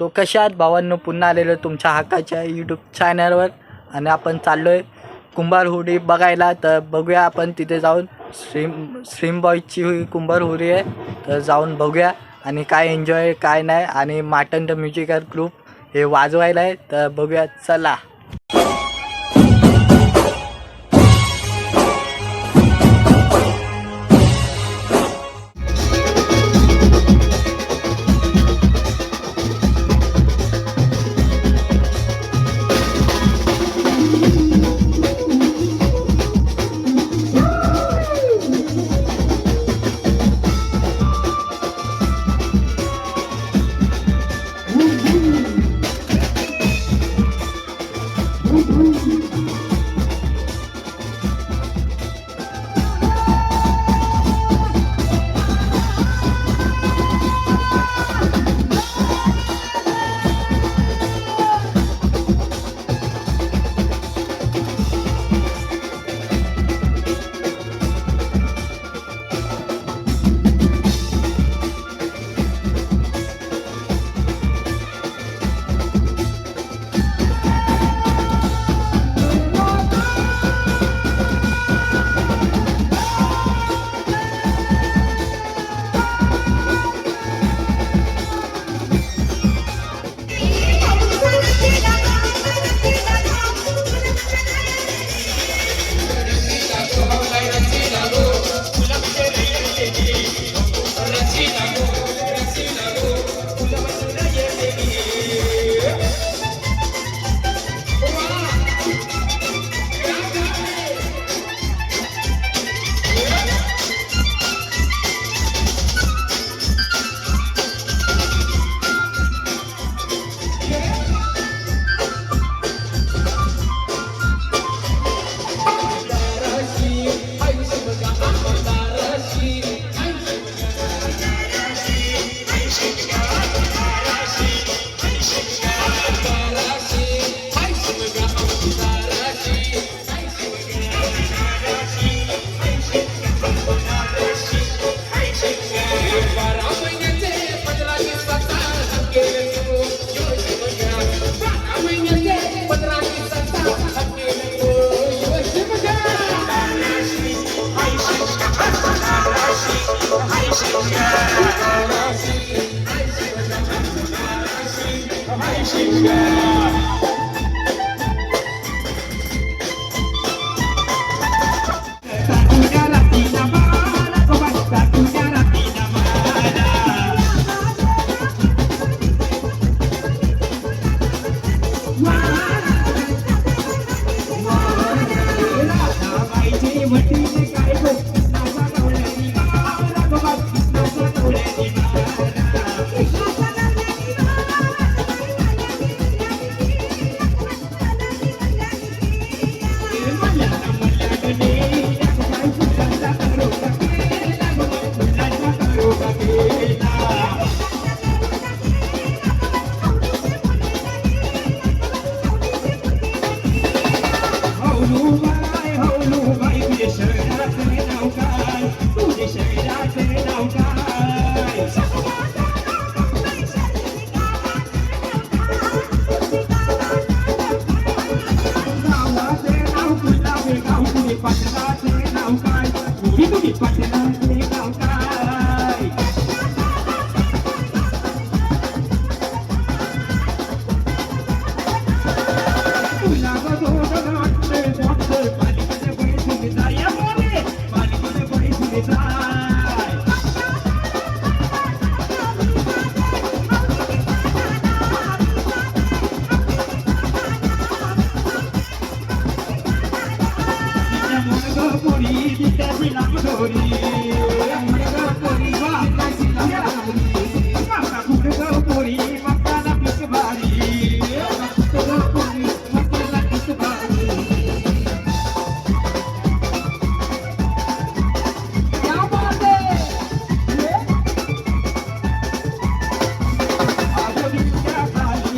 तो कशा आहात भावांनो? पुन्हा आलेलो तुमच्या हक्काच्या यूट्यूब चॅनलवर आणि आपण चाललो आहे कुंभार हुडी बघायला. तर बघूया आपण तिथे जाऊन. स्ट्रीम स्ट्रीम बॉयची कुंभार हुडी आहे. तर जाऊन बघूया. आणि काय एन्जॉय काय नाही. आणि माटन द म्युझिकल ग्रुप हे वाजवायला आहे. तर बघूया. चला. Yeah.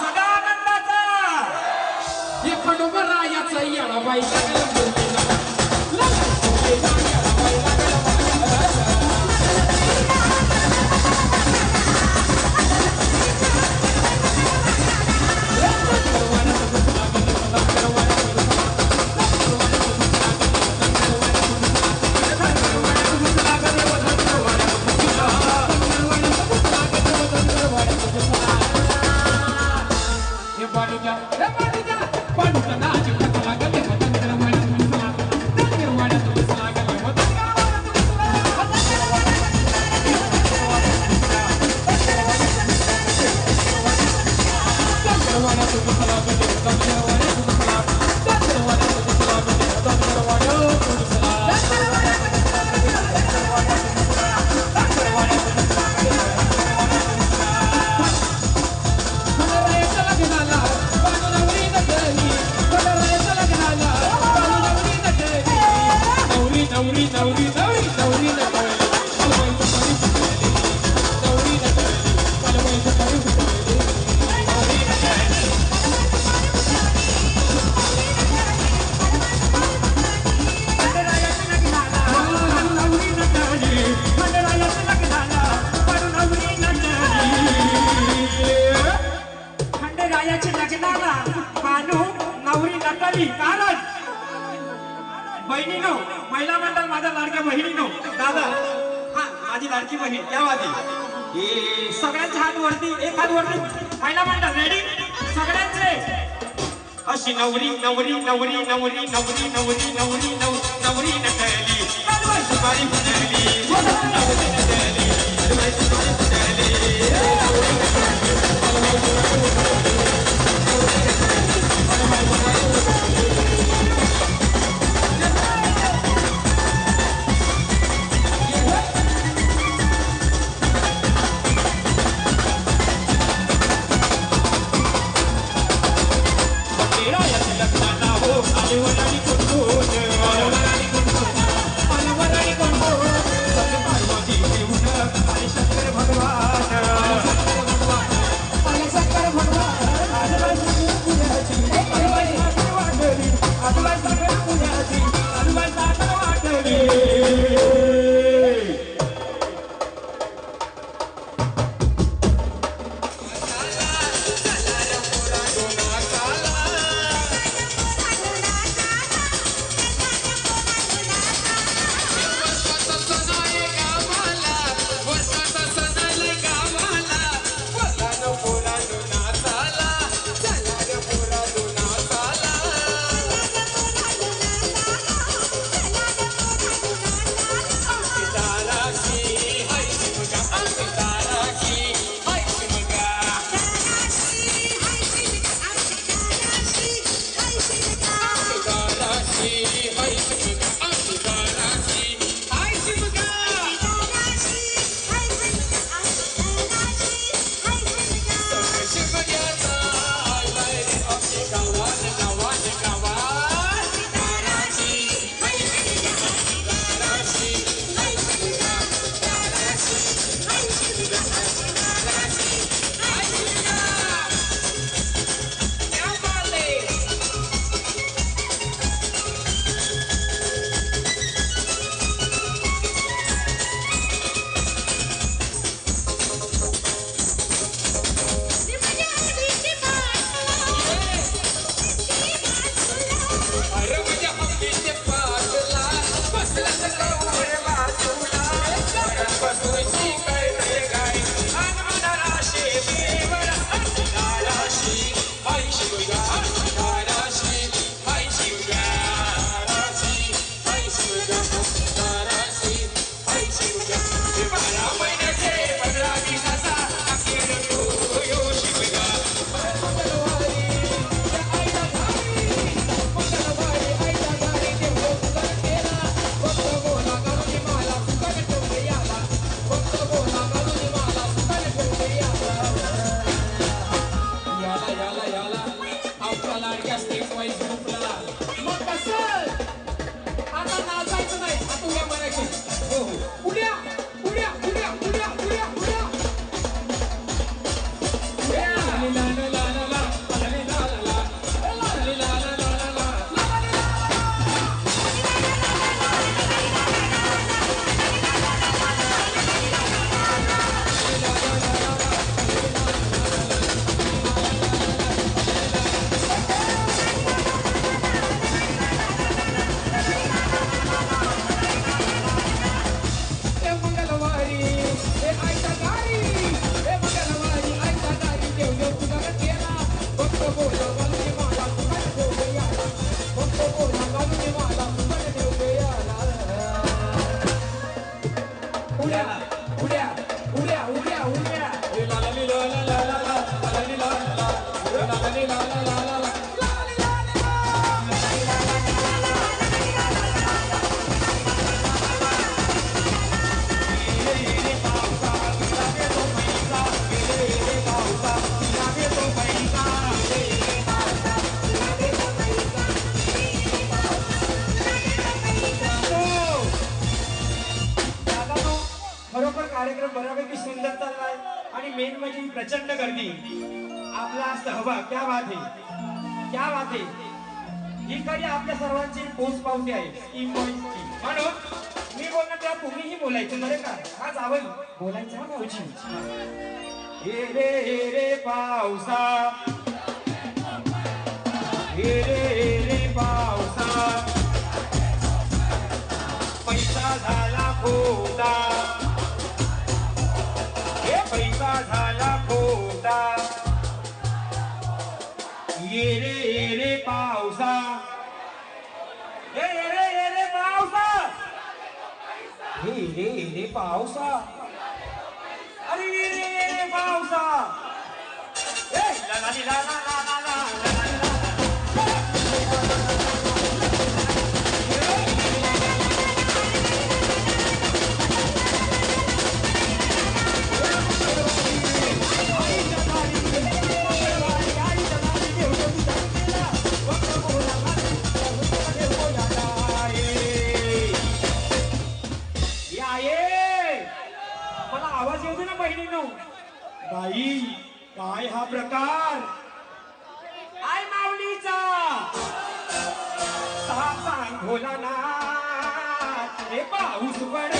सदानंदाचा. एक नंबर राजाचा याला बाई. दादा हा माझी लाडकी बहीण या वादी. सगळ्यांचे हात वरती एक हात वरती. पहिला मांडा रेडी सगळ्यांचे. अशी नवरी नवरी नवरी नवरी नवरी नवरी नवरी नवरी नटली. नवरी नवरी 何り 우랴 우랴 कार्यक्रम बऱ्यापैकी सुंदर तर आणि मेन म्हणजे प्रचंड गर्दी. आपला सहभाग क्या बात आहे क्या बात आहे ही आपल्या सर्वांची पोच पावती आहे. म्हणून मी बोलणार तेव्हा तुम्हीही बोलायचं बरे का? आज जावं बोलायचं हा हे रे हे रे पावसा. हे रे हे रे पावसा. पैसा झाला खोटा. झाला खोटा. ये रे ये रे पावसा. ये ये रे ये रे पावसा. हे रे ये रे पावसा. अरे ये रे ये रे पावसा ए ला ला ला ला ला ला ला. भोलानाथ रे पाऊस पड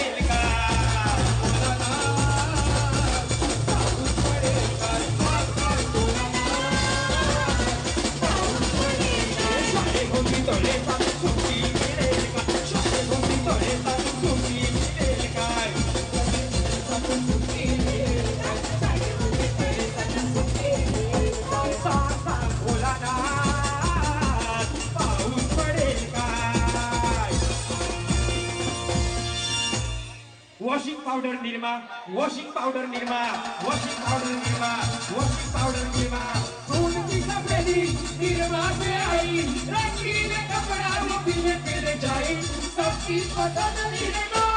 powder Nirma washing powder Nirma washing powder Nirma washing powder Nirma की सफेदी निर्मा से आई रंगीन कपड़ा वो पीले पीले जाए सबकी पसंद निर्मा